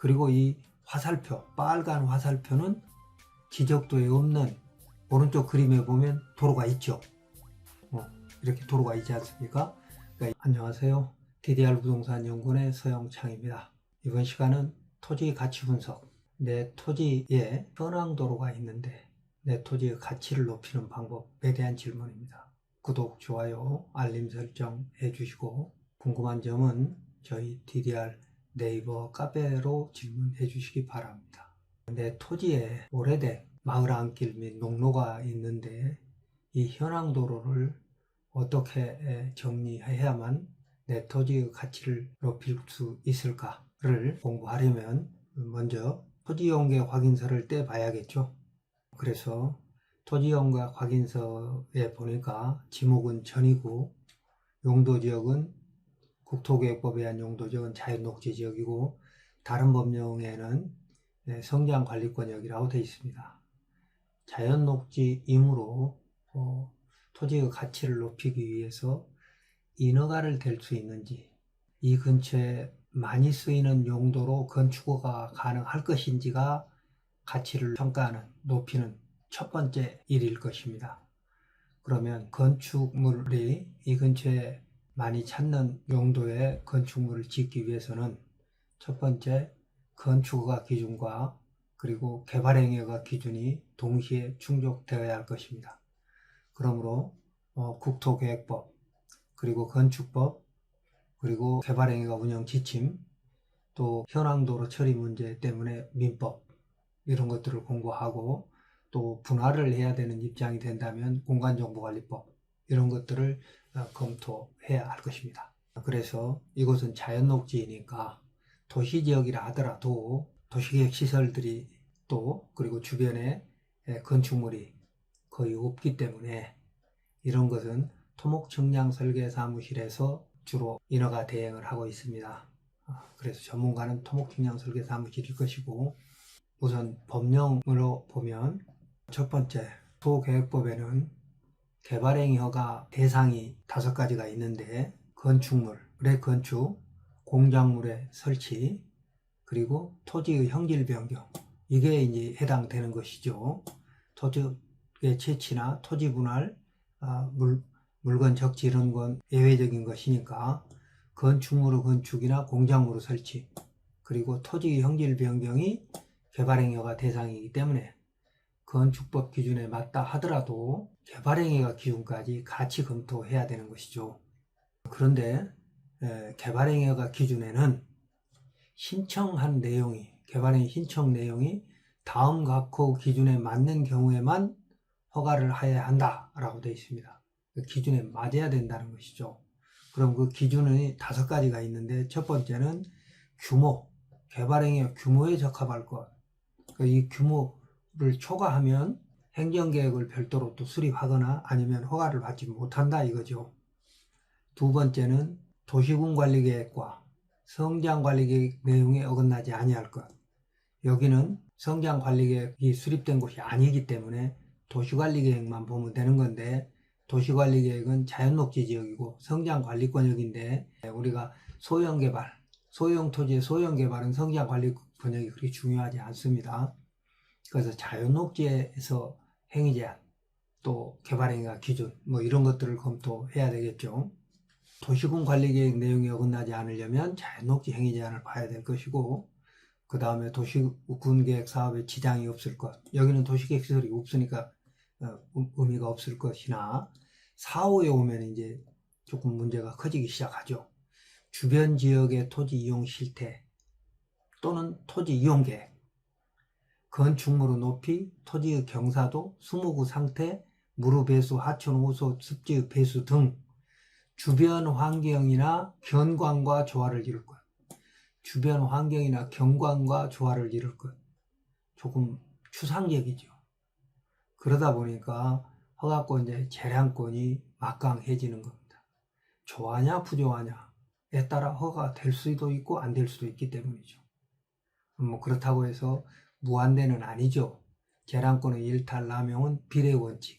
그리고 이 화살표, 빨간 화살표는 지적도에 없는 오른쪽 그림에 보면 도로가 있죠. 어, 이렇게 도로가 있지 않습니까? 그러니까 안녕하세요. DDR 부동산 연구원의 서영창입니다. 이번 시간은 토지 가치 분석. 내 토지에 현황 도로가 있는데 내 토지의 가치를 높이는 방법에 대한 질문입니다. 구독, 좋아요, 알림 설정 해주시고 궁금한 점은 저희 DDR 네이버 카페로 질문해 주시기 바랍니다. 내 토지에 오래된 마을 안길 및 농로가 있는데 이 현황 도로를 어떻게 정리해야만 내 토지의 가치를 높일 수 있을까를 공부하려면 먼저 토지용계 확인서를 떼봐야겠죠. 그래서 토지용계 확인서에 보니까 지목은 전이고 용도 지역은 국토계획법에 의한 용도지역은 자연녹지지역이고 다른 법령에는 네, 성장관리권역이라고 되어 있습니다. 자연녹지이므로 어, 토지의 가치를 높이기 위해서 인허가를 될수 있는지 이 근처에 많이 쓰이는 용도로 건축허가 가능할 것인지가 가치를 평가하는 높이는 첫 번째 일일 것입니다. 그러면 건축물이 이 근처에 많이 찾는 용도의 건축물을 짓기 위해서는 첫 번째 건축허가 기준과 그리고 개발 행위허가 기준이 동시에 충족되어야 할 것입니다. 그러므로 어, 국토계획법 그리고 건축법 그리고 개발 행위가 운영 지침 또 현황도로 처리 문제 때문에 민법 이런 것들을 공부하고 또 분할을 해야 되는 입장이 된다면 공간정보관리법 이런 것들을 어, 검토해야 할 것입니다. 그래서 이곳은 자연녹지이니까 도시 지역이라 하더라도 도시계획 시설들이 또 그리고 주변에 에, 건축물이 거의 없기 때문에 이런 것은 토목청량설계사무실에서 주로 인허가 대행을 하고 있습니다. 아, 그래서 전문가는 토목청량설계사무실일 것이고 우선 법령으로 보면 첫 번째 도계획법에는 개발행위 허가 대상이 다섯 가지가 있는데 건축물의 건축, 공작물의 설치, 그리고 토지의 형질 변경 이게 이제 해당되는 것이죠. 토지의 채취나 토지 분할, 아, 물, 물건 적지 이런 건 예외적인 것이니까 건축물의 건축이나 공작물의 설치 그리고 토지 형질 변경이 개발행위가 대상이기 때문에 건축법 기준에 맞다 하더라도 개발행위가 기준까지 같이 검토해야 되는 것이죠. 그런데 에, 개발행위가 기준에는 신청한 내용이 개발행위 신청 내용이 다음 각호 기준에 맞는 경우에만 허가를 해야 한다라고 되어 있습니다. 그 기준에 맞아야 된다는 것이죠. 그럼 그 기준이 다섯 가지가 있는데 첫 번째는 규모, 개발행위 규모에 적합할 것. 그이 규모 를 초과하면 행정계획을 별도로 또 수립하거나 아니면 허가를 받지 못한다 이거죠. 두 번째는 도시군 관리 계획과 성장 관리 계획 내용에 어긋나지 아니할 것. 여기는 성장 관리 계획이 수립된 곳이 아니기 때문에 도시 관리 계획만 보면 되는 건데 도시 관리 계획은 자연 녹지 지역이고 성장 관리권역인데 우리가 소형 개발, 소형 토지의 소형 개발은 성장 관리권역이 그렇게 중요하지 않습니다. 그래서 자연녹지에서 행위 제한 또 개발행위가 기준 뭐 이런 것들을 검토해야 되겠죠. 도시군 관리계획 내용이 어긋나지 않으려면 자연녹지 행위 제한을 봐야 될 것이고 그 다음에 도시군 계획 사업에 지장이 없을 것 여기는 도시계획 시설이 없으니까 어, 음- 의미가 없을 것이나 4호에 오면 이제 조금 문제가 커지기 시작하죠. 주변 지역의 토지 이용 실태 또는 토지 이용 계획 건축물의 높이, 토지의 경사도, 수목의 상태, 무르 배수, 하천 호소, 습지의 배수 등 주변 환경이나 경관과 조화를 이룰 것. 주변 환경이나 경관과 조화를 이룰 것. 조금 추상적이죠. 그러다 보니까 허가권자의 재량권이 막강해지는 겁니다. 좋아하냐 부좋아하냐에 따라 허가가 될 수도 있고 안 될 수도 있기 때문이죠. 뭐 그렇다고 해서 무한대는 아니죠. 재량권의 일탈 남용은 비례 원칙,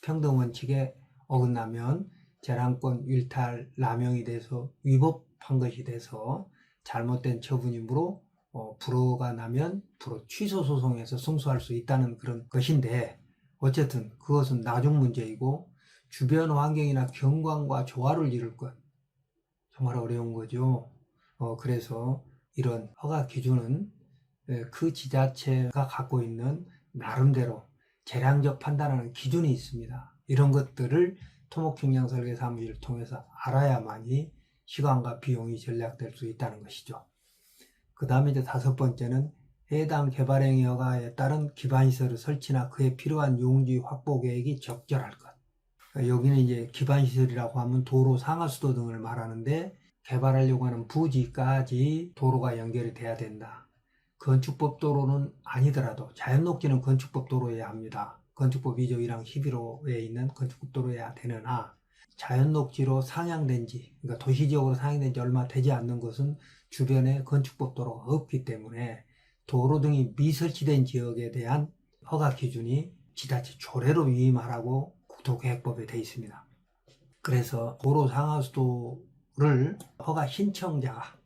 평등 원칙에 어긋나면 재량권 일탈 남용이 돼서 위법한 것이 돼서 잘못된 처분이므로 어, 불허가 나면 불허 취소 소송에서 승소할 수 있다는 그런 것인데 어쨌든 그것은 나중 문제이고 주변 환경이나 경관과 조화를 이룰 것 정말 어려운 거죠. 어, 그래서 이런 허가 기준은 에, 그 지자체가 갖고 있는 나름대로 재량적 판단하는 기준이 있습니다. 이런 것들을 토목경량설계 사무실을 통해서 알아야만이 시간과 비용이 절약될 수 있다는 것이죠. 그 다음에 이제 다섯 번째는 해당 개발행위 허가에 따른 기반시설의 설치나 그에 필요한 용지 확보 계획이 적절할 것. 여기는 이제 기반시설이라고 하면 도로 상하수도 등을 말하는데 개발하려고 하는 부지까지 도로가 연결이 돼야 된다. 건축법 도로는 아니더라도 자연녹지는 건축법 도로여야 합니다. 건축법 2조 1항 11호에 있는 건축법 도로여야 되느나 자연녹지로 상향된 지, 그러니까 도시지역으로 상향된 지 얼마 되지 않는 것은 주변에 건축법 도로가 없기 때문에 도로 등이 미설치된 지역에 대한 허가 기준이 지자체 조례로 위임하라고 국토계획법에 되어 있습니다. 그래서 도로 상하수도를 허가 신청자가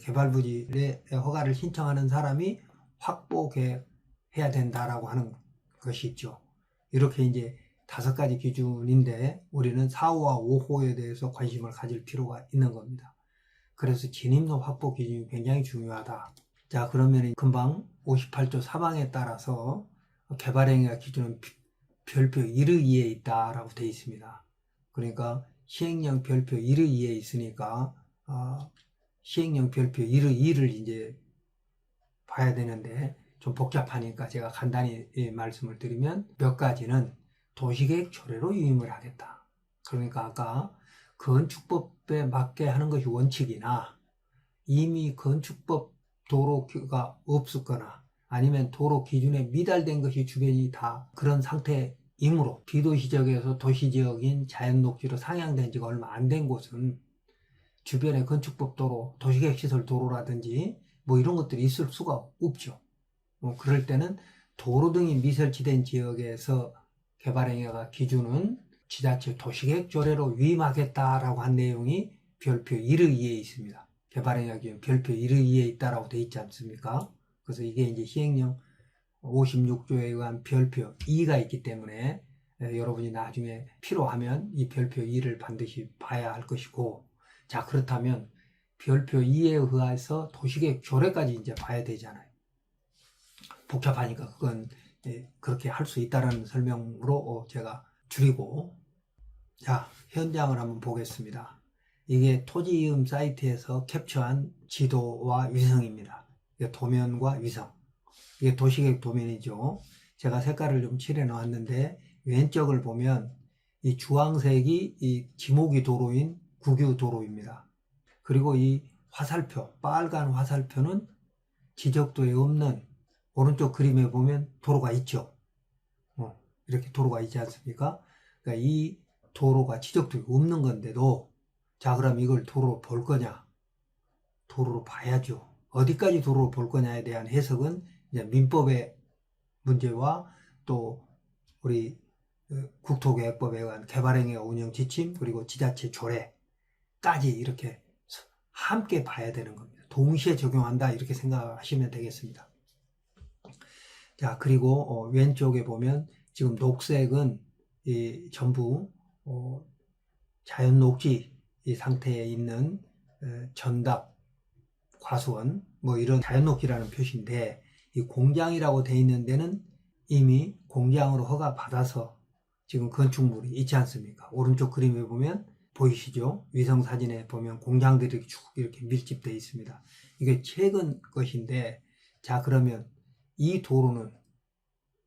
개발 부지의 허가를 신청하는 사람이 확보 계획해야 된다라고 하는 것이 있죠. 이렇게 이제 다섯 가지 기준인데 우리는 4호와 5호에 대해서 관심을 가질 필요가 있는 겁니다. 그래서 진입로 확보 기준이 굉장히 중요하다. 자, 그러면 금방 58조 3항에 따라서 개발행위가 기준은 별표 1의 2에 있다라고 되어 있습니다. 그러니까 시행령 별표 1의 2에 있으니까 어, 시행령 별표 1의 2를 이제 봐야 되는데 좀 복잡하니까 제가 간단히 예, 말씀을 드리면 몇 가지는 도시계획 조례로 유임을 하겠다. 그러니까 아까 건축법에 맞게 하는 것이 원칙이나 이미 건축법 도로가 없었거나 아니면 도로 기준에 미달된 것이 주변이 다 그런 상태이므로 비도시 지역에서 도시 지역인 자연 녹지로 상향된 지가 얼마 안 된 곳은 주변에 건축법 도로, 도시계획 시설 도로라든지 뭐 이런 것들이 있을 수가 없죠. 뭐 그럴 때는 도로 등이 미설치된 지역에서 개발행위가 기준은 지자체 도시계획 조례로 위임하겠다라고 한 내용이 별표 1의 2에 있습니다. 개발행위가 기준 별표 1의 2에 있다라고 돼 있지 않습니까? 그래서 이게 이제 시행령 56조에 의한 별표 2가 있기 때문에 에, 여러분이 나중에 필요하면 이 별표 2를 반드시 봐야 할 것이고 자 그렇다면 별표 2에 의해서 도시계획 조례까지 이제 봐야 되잖아요. 복잡하니까 그건 예, 그렇게 할 수 있다는 설명으로 어, 제가 줄이고 자 현장을 한번 보겠습니다. 이게 토지이음 사이트에서 캡처한 지도와 위성입니다. 이게 도면과 위성. 이게 도시계획 도면이죠. 제가 색깔을 좀 칠해 놓았는데 왼쪽을 보면 이 주황색이 이 지목이 도로인 국유 도로입니다. 그리고 이 화살표, 빨간 화살표는 지적도에 없는 오른쪽 그림에 보면 도로가 있죠. 어, 이렇게 도로가 있지 않습니까? 그러니까 이 도로가 지적도에 없는 건데도 자 그럼 이걸 도로로 볼 거냐? 도로로 봐야죠. 어디까지 도로로 볼 거냐에 대한 해석은 이제 민법의 문제와 또 우리 어, 국토계획법에 의한 개발행위 운영 지침 그리고 지자체 조례 까지 이렇게 함께 봐야 되는 겁니다. 동시에 적용한다 이렇게 생각하시면 되겠습니다. 자 그리고 어, 왼쪽에 보면 지금 녹색은 이 전부 어, 자연 녹지 이 상태에 있는 에, 전답 과수원 뭐 이런 자연 녹지라는 표시인데 이 공장이라고 돼 있는 데는 이미 공장으로 허가 받아서 지금 건축물이 있지 않습니까? 오른쪽 그림에 보면 보이시죠? 위성 사진에 보면 공장들이 쭉 이렇게 밀집되어 있습니다. 이게 최근 것인데 자 그러면 이 도로는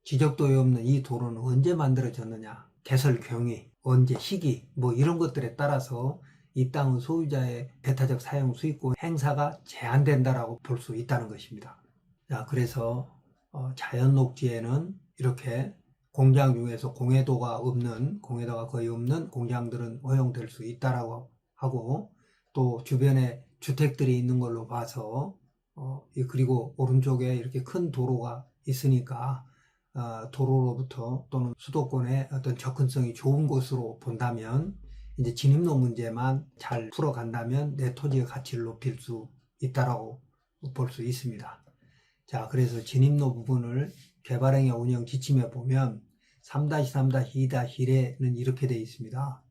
지적도에 없는 이 도로는 언제 만들어졌느냐? 개설 경위, 언제 시기 뭐 이런 것들에 따라서 이 땅은 소유자의 배타적 사용 수익권 행사가 제한된다라고 볼 수 있다는 것입니다. 자, 그래서 어, 자연 녹지에는 이렇게 공장 중에서 공해도가 없는 공해도가 거의 없는 공장들은 허용될 수 있다라고 하고 또 주변에 주택들이 있는 걸로 봐서 어, 이- 그리고 오른쪽에 이렇게 큰 도로가 있으니까 어, 도로로부터 또는 수도권의 어떤 접근성이 좋은 곳으로 본다면 이제 진입로 문제만 잘 풀어간다면 내 토지의 가치를 높일 수 있다라고 볼 수 있습니다. 자, 그래서 진입로 부분을 개발행위 운영 지침에 보면 3-3-2-1에는 이렇게 되어 있습니다.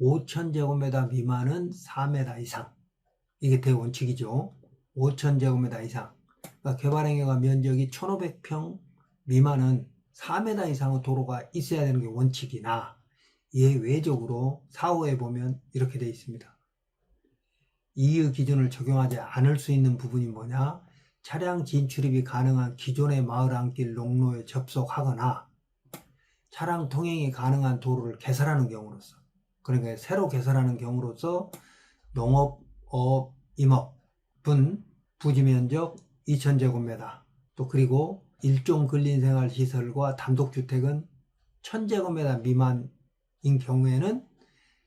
5,000제곱미터 미만은 4m 이상. 이게 대원칙이죠. 5,000제곱미터 이상. 그러니까 개발행위가 면적이 1,500평 미만은 4m 이상의 도로가 있어야 되는 게 원칙이나 예외적으로 4호에 보면 이렇게 되어 있습니다. 이의 기준을 적용하지 않을 수 있는 부분이 뭐냐? 차량 진출입이 가능한 기존의 마을 안길 농로에 접속하거나 차량 통행이 가능한 도로를 개설하는 경우로서 그러니까 새로 개설하는 경우로서 농업, 어업, 임업 분 부지 면적 2,000제곱미터 또 그리고 일종 근린생활 시설과 단독주택은 1,000제곱미터 미만인 경우에는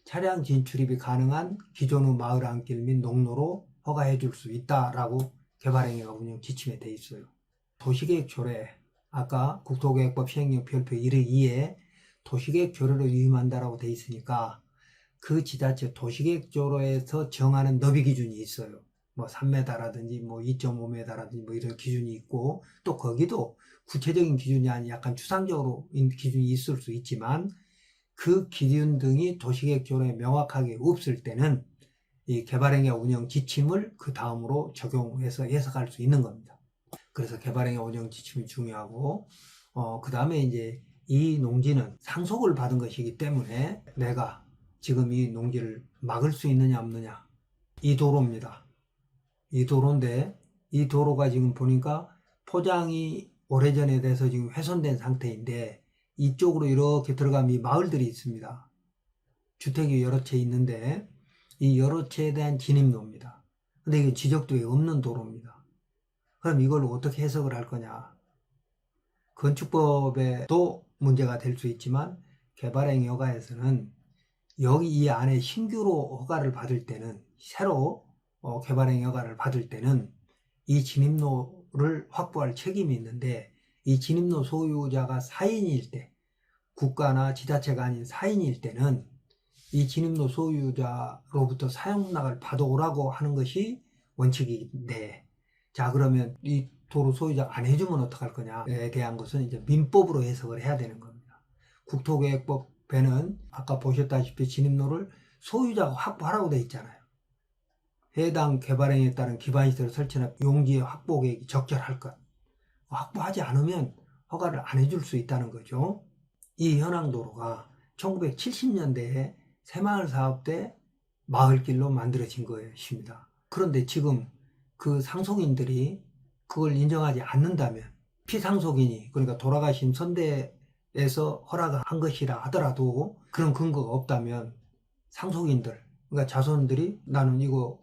차량 진출입이 가능한 기존의 마을 안길 및 농로로 허가해 줄 수 있다라고 개발행위가 운영 지침에 돼 있어요. 도시계획 조례 아까 국토계획법 시행령 별표 1의 2에 도시계획 조례로 위임한다라고 돼 있으니까 그 지자체 도시계획 조례에서 정하는 너비 기준이 있어요. 뭐 3m라든지 뭐 2.5m라든지 뭐 이런 기준이 있고 또 거기도 구체적인 기준이 아닌 약간 추상적으로 기준이 있을 수 있지만 그 기준 등이 도시계획 조례에 명확하게 없을 때는 이 개발행위 운영 지침을 그 다음으로 적용해서 해석할 수 있는 겁니다. 그래서 개발행위 운영 지침이 중요하고 어, 그 다음에 이제 이 농지는 상속을 받은 것이기 때문에 내가 지금 이 농지를 막을 수 있느냐 없느냐 이 도로입니다. 이 도로인데 이 도로가 지금 보니까 포장이 오래전에 돼서 지금 훼손된 상태인데 이쪽으로 이렇게 들어가면 이 마을들이 있습니다. 주택이 여러 채 있는데 이 여러 채에 대한 진입로입니다. 근데 이게 지적도에 없는 도로입니다. 그럼 이걸 어떻게 해석을 할 거냐? 건축법에도 문제가 될 수 있지만 개발행위 허가에서는 여기 이 안에 신규로 허가를 받을 때는 새로 어, 개발행위 허가를 받을 때는 이 진입로를 확보할 책임이 있는데 이 진입로 소유자가 4인일 때 국가나 지자체가 아닌 4인일 때는 이 진입로 소유자로부터 사용락을 받아오라고 하는 것이 원칙인데 자 그러면 이 도로 소유자가 안 해주면 어떡할 거냐에 대한 것은 이제 민법으로 해석을 해야 되는 겁니다. 국토계획법에는 아까 보셨다시피 진입로를 소유자가 확보하라고 돼 있잖아요. 해당 개발행위에 따른 기반시설을 설치나 용지의 확보 계획이 적절할 것. 확보하지 않으면 허가를 안 해줄 수 있다는 거죠. 이 현황도로가 1970년대에 새마을 사업 때 마을길로 만들어진 것입니다. 그런데 지금 그 상속인들이 그걸 인정하지 않는다면 피상속인이 그러니까 돌아가신 선대에서 허락한 것이라 하더라도 그런 근거가 없다면 상속인들 그러니까 자손들이 나는 이거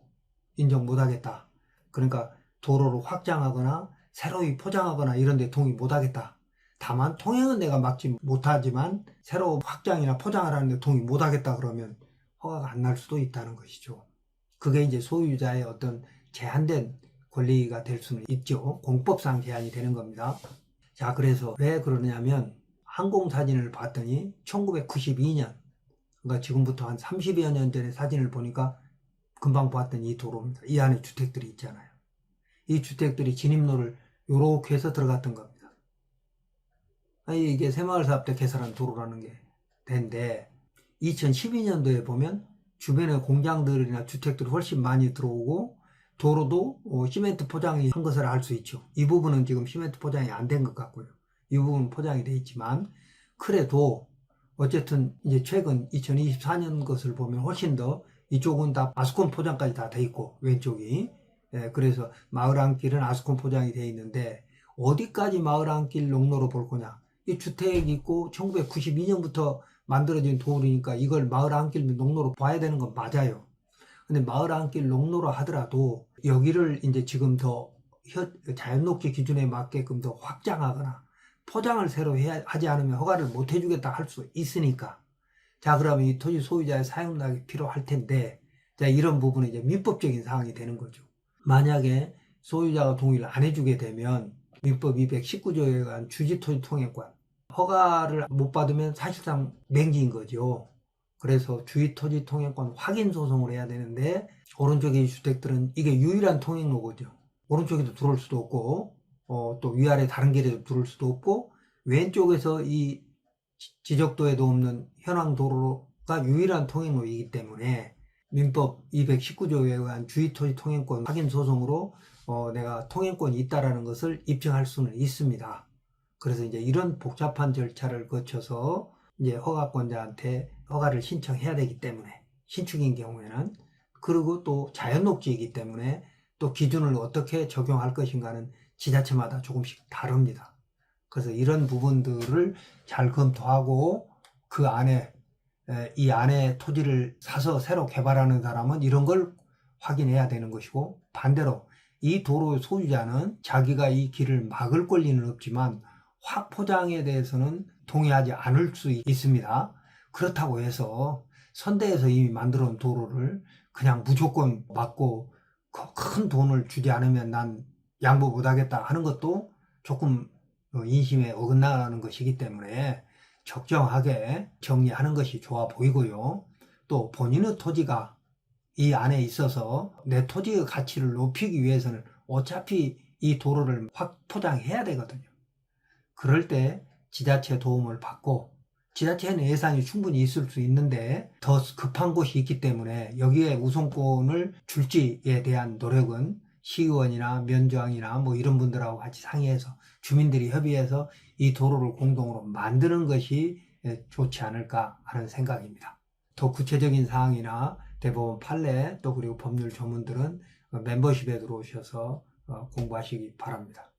인정 못하겠다. 그러니까 도로를 확장하거나 새로이 포장하거나 이런 데 동의 못하겠다. 다만 통행은 내가 막지 못하지만 새로 확장이나 포장을 하는데 동의 못하겠다 그러면 허가가 안 날 수도 있다는 것이죠. 그게 이제 소유자의 어떤 제한된 권리가 될 수는 있죠. 공법상 제한이 되는 겁니다. 자, 그래서 왜 그러냐면 항공사진을 봤더니 1992년, 그러니까 지금부터 한 30여 년 전의 사진을 보니까 금방 봤던 이 도로입니다. 이 안에 주택들이 있잖아요. 이 주택들이 진입로를 요렇게 해서 들어갔던 겁니다. 아니, 이게 새마을 사업 때 개설한 도로라는 게 된데 2012년도에 보면 주변에 공장들이나 주택들이 훨씬 많이 들어오고 도로도 어, 시멘트 포장이 한 것을 알 수 있죠. 이 부분은 지금 시멘트 포장이 안 된 것 같고요. 이 부분은 포장이 돼 있지만 그래도 어쨌든 이제 최근 2024년 것을 보면 훨씬 더 이쪽은 다 아스콘 포장까지 다 돼 있고 왼쪽이 예, 그래서 마을 안길은 아스콘 포장이 돼 있는데 어디까지 마을 안길 농로로 볼 거냐 이 주택이 있고 1992년부터 만들어진 도로니까 이걸 마을 안길 농로로 봐야 되는 건 맞아요. 근데 마을 안길 농로로 하더라도 여기를 이제 지금 더 자연녹지 기준에 맞게끔 더 확장하거나 포장을 새로 해야, 하지 않으면 허가를 못 해주겠다 할 수 있으니까. 자, 그러면 이 토지 소유자의 사용락이 필요할 텐데, 자, 이런 부분은 이제 민법적인 상황이 되는 거죠. 만약에 소유자가 동의를 안 해주게 되면 민법 219조에 의한 주지토지 통행권 허가를 못 받으면 사실상 맹지인 거죠. 그래서 주의토지 통행권 확인 소송을 해야 되는데 오른쪽의 주택들은 이게 유일한 통행로거죠. 오른쪽에도 들어올 수도 없고 어, 또 위아래 다른 길에서 들을 수도 없고 왼쪽에서 이 지- 지적도에도 없는 현황 도로가 유일한 통행로이기 때문에 민법 219조에 의한 주의토지 통행권 확인 소송으로 어, 내가 통행권이 있다라는 것을 입증할 수는 있습니다. 그래서 이제 이런 복잡한 절차를 거쳐서 이제 허가권자한테 허가를 신청해야 되기 때문에 신축인 경우에는 그리고 또 자연녹지이기 때문에 또 기준을 어떻게 적용할 것인가는 지자체마다 조금씩 다릅니다. 그래서 이런 부분들을 잘 검토하고 그 안에 에, 이 안에 토지를 사서 새로 개발하는 사람은 이런 걸 확인해야 되는 것이고 반대로 이 도로 소유자는 자기가 이 길을 막을 권리는 없지만 확포장에 대해서는 동의하지 않을 수 있습니다. 그렇다고 해서 선대에서 이미 만들어 놓은 도로를 그냥 무조건 막고 그큰 돈을 주지 않으면 난 양보 못하겠다 하는 것도 조금 어, 인심에 어긋나는 것이기 때문에 적정하게 정리하는 것이 좋아 보이고요. 또 본인의 토지가 이 안에 있어서 내 토지의 가치를 높이기 위해서는 어차피 이 도로를 확 포장해야 되거든요. 그럴 때 지자체 도움을 받고 지자체는 예산이 충분히 있을 수 있는데 더 급한 곳이 있기 때문에 여기에 우선권을 줄지에 대한 노력은 시의원이나 면장이나 뭐 이런 분들하고 같이 상의해서 주민들이 협의해서 이 도로를 공동으로 만드는 것이 예, 좋지 않을까 하는 생각입니다. 더 구체적인 사항이나 대법원 판례 또 그리고 법률 전문들은 멤버십에 들어오셔서 어, 공부하시기 바랍니다.